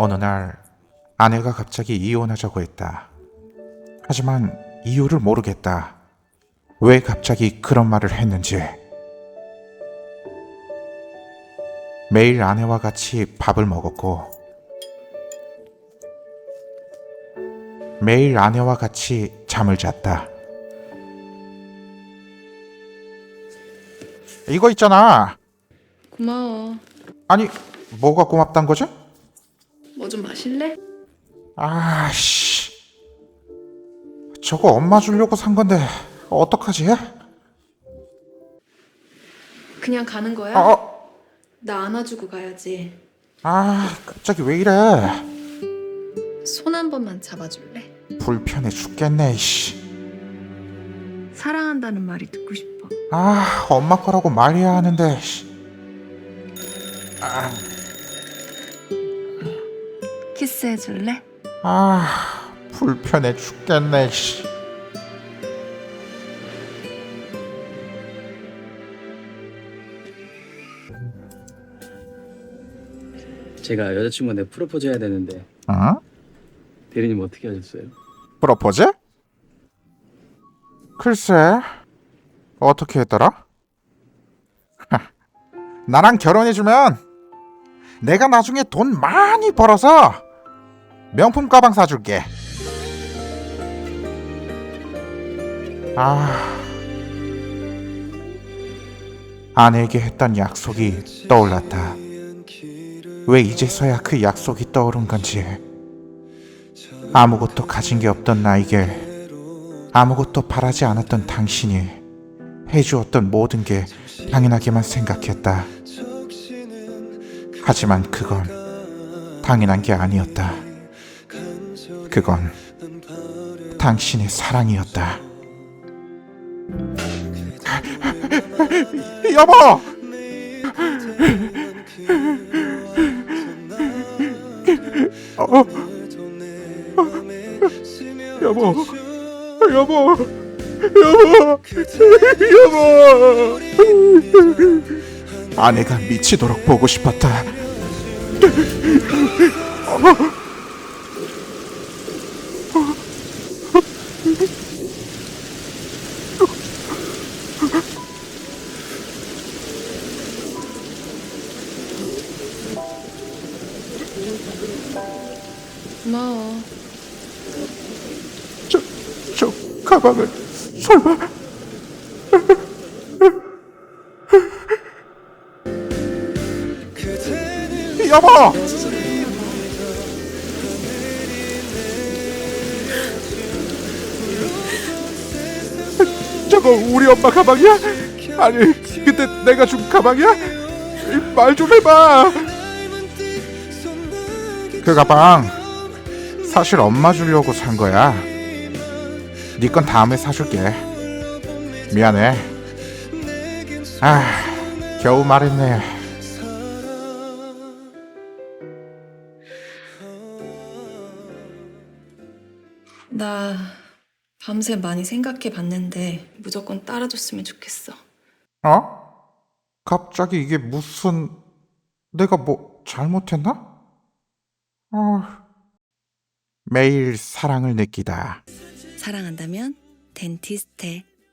어느 날 아내가 갑자기 이혼하자고 했다. 하지만 이유를 모르겠다. 왜 갑자기 그런 말을 했는지. 매일 아내와 같이 밥을 먹었고, 매일 아내와 같이 잠을 잤다. 이거 있잖아. 고마워. 아니, 뭐가 고맙단 거지? 뭐좀 마실래? 아씨. 저거 엄마 주려고 산 건데, 어떡하지? 그냥 가는 거야? 아, 어, 나 안아주고 가야지. 아, 갑자기 왜 이래? 손 한 번만 잡아줄래? 불편해 죽겠네, 씨. 사랑한다는 말이 듣고 싶어. 아, 엄마 거라고 말해야 하는데, 씨. 키스해줄래? 아, 불편해 죽겠네, 씨. 제가 여자친구한테 프로포즈 해야 되는데 어? 대리님 어떻게 하셨어요? 프로포즈? 글쎄, 어떻게 했더라? 하, 나랑 결혼해주면 내가 나중에 돈 많이 벌어서 명품 가방 사줄게. 아, 아내에게 했던 약속이 떠올랐다. 왜 이제서야 그 약속이 떠오른 건지. 아무것도 가진 게 없던 나에게 아무것도 바라지 않았던 당신이 해주었던 모든 게 당연하게만 생각했다. 하지만 그건 당연한 게 아니었다. 그건 당신의 사랑이었다. 여보! 어, 여보, 여보, 여보, 여보. 아내가 미치도록 보고 싶었다. 고마워. 저, 저 가방을 설마? 여보! 저거 우리 엄마 가방이야? 아니 그때 내가 준 가방이야? 말 좀 해봐. 그 가방 사실 엄마 주려고 산 거야. 네 건 다음에 사줄게. 미안해. 아 겨우 말했네. 나 밤새 많이 생각해 봤는데 무조건 따라줬으면 좋겠어. 어? 갑자기 이게 무슨 내가 뭐 잘못했나? 어... 매일 사랑을 느끼다 사랑한다면 덴티스테